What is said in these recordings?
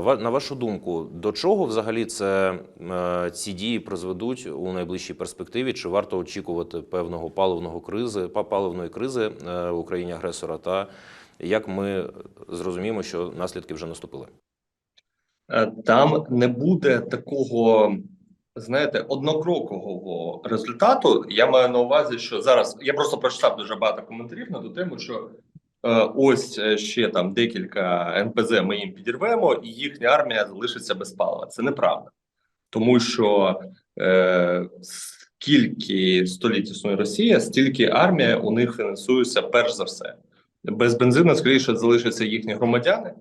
на вашу думку, до чого взагалі це е, ці дії призведуть у найближчій перспективі? Чи варто очікувати певного паливного кризи, паливної кризи е, в Україні агресора? Та як ми зрозуміємо, що наслідки вже наступили? Е, Там не буде такого, знаєте, однокрокового результату. Я маю на увазі, що зараз я просто прочитав дуже багато коментарів на ту тему, що ось е, ще там декілька НПЗ ми їм підірвемо, і їхня армія залишиться без палива. Це неправда, тому що е, скільки століть існує Росія, стільки армія у них фінансується перш за все. Без бензину, скоріше, залишаться їхні громадяни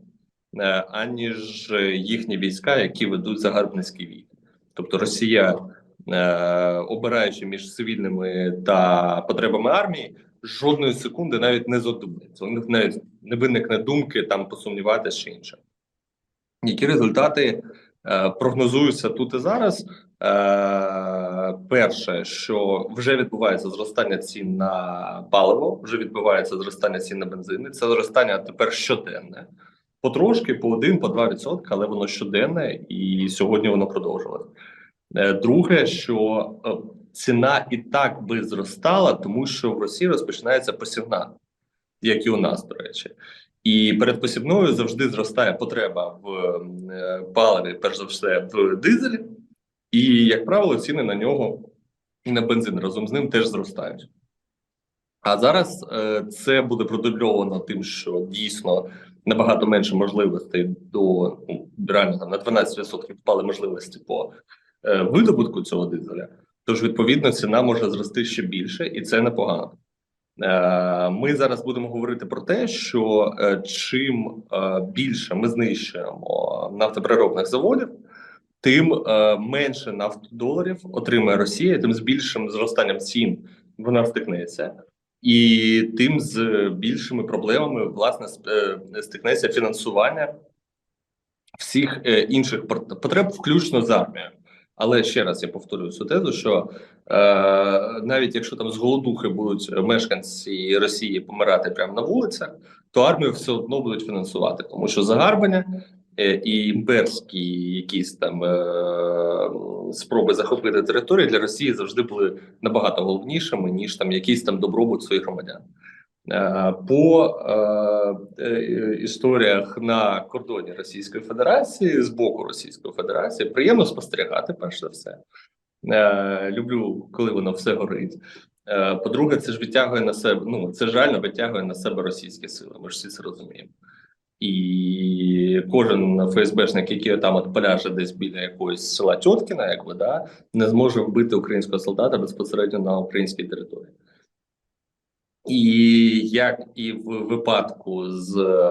е, аніж їхні війська, які ведуть загарбницький війн. Тобто Росія, е, обираючи між цивільними та потребами армії, жодної секунди навіть не задумається. У них навіть не виникне думки там посумніватися чи інше. Які результати е, прогнозуються тут і зараз? Е, перше, що вже відбувається зростання цін на паливо, вже відбувається зростання цін на бензини. Це зростання тепер щоденне. Потрошки, по 1, по 2 відсотки, але воно щоденне, і сьогодні воно продовжилось. Е, Друге, що е, ціна і так би зростала, тому що в Росії розпочинається посівна, як і у нас, до речі. І перед посівною завжди зростає потреба в е, паливі, перш за все, в дизелі, і, як правило, ціни на нього і на бензин разом з ним теж зростають. А зараз е, це буде продубльовано тим, що дійсно набагато менше можливостей до ну, реально там на 12% впали можливості по е, видобутку цього дизеля. Тож, відповідно, ціна може зрости ще більше, і це непогано. Е, Ми зараз будемо говорити про те, що е, чим е, більше ми знищуємо нафтопереробних заводів, тим менше нафтодоларів отримає Росія, тим з більшим зростанням цін вона стикнеться, і тим з більшими проблемами власне стикнеться фінансування всіх інших потреб, включно з армією. Але ще раз я повторюю цю тезу, що е, навіть якщо там з голодухи будуть мешканці Росії помирати прямо на вулицях, то армію все одно будуть фінансувати, тому що загарбання е, і імперські якісь там е, спроби захопити території для Росії завжди були набагато головнішими ніж там якийсь там добробут своїх громадян. Е, По е, е, історіях на кордоні Російської Федерації з боку Російської Федерації приємно спостерігати, перш за все. Люблю, коли воно все горить. По-друге, це ж відтягує на себе. Ну це ж реально витягує на себе російські сили. Ми ж всі це розуміємо. І кожен ФСБшник, який там от поляже десь біля якогось села Тьоткіна, як ви да, не зможе вбити українського солдата безпосередньо на українській території. І як і в випадку з е,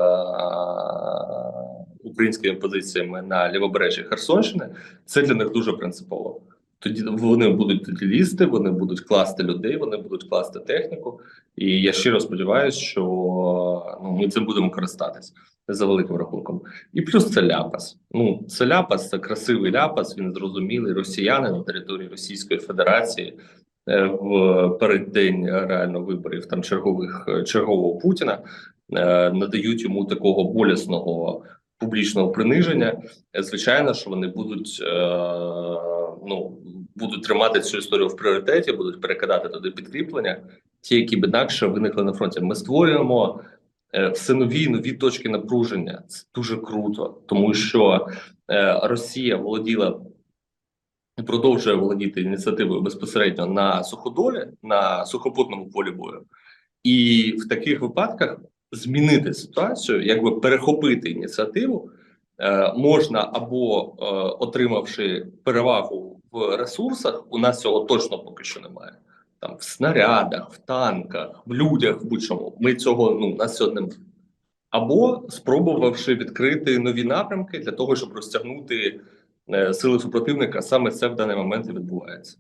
українськими позиціями на лівобережжі Херсонщини, це для них дуже принципово. Тоді вони будуть тоді лізти, вони будуть класти людей, вони будуть класти техніку. І я щиро сподіваюся, що ну, ми цим будемо користатись за великим рахунком. І плюс це ляпас. Ну це ляпас, це красивий ляпас. Він зрозумілий. Росіяни на території Російської Федерації в переддень реально виборів там чергових е, чергового Путіна е, надають йому такого болісного публічного приниження. Е, Звичайно, що вони будуть е, ну будуть тримати цю історію в пріоритеті, будуть перекидати туди підкріплення, ті, які б інакше виникли на фронті. Ми створюємо е, все нові нові точки напруження. Це дуже круто, тому що е, Росія володіла продовжує володіти ініціативою безпосередньо на суходолі, на сухопутному полі бою, і в таких випадках змінити ситуацію, якби перехопити ініціативу, е, можна або е, отримавши перевагу в ресурсах, у нас цього точно поки що немає. Там в снарядах, в танках, в людях, в будь-чому. Ми цього ну нас цього. Або спробувавши відкрити нові напрямки для того, щоб розтягнути сили супротивника, саме це в даний момент і відбувається.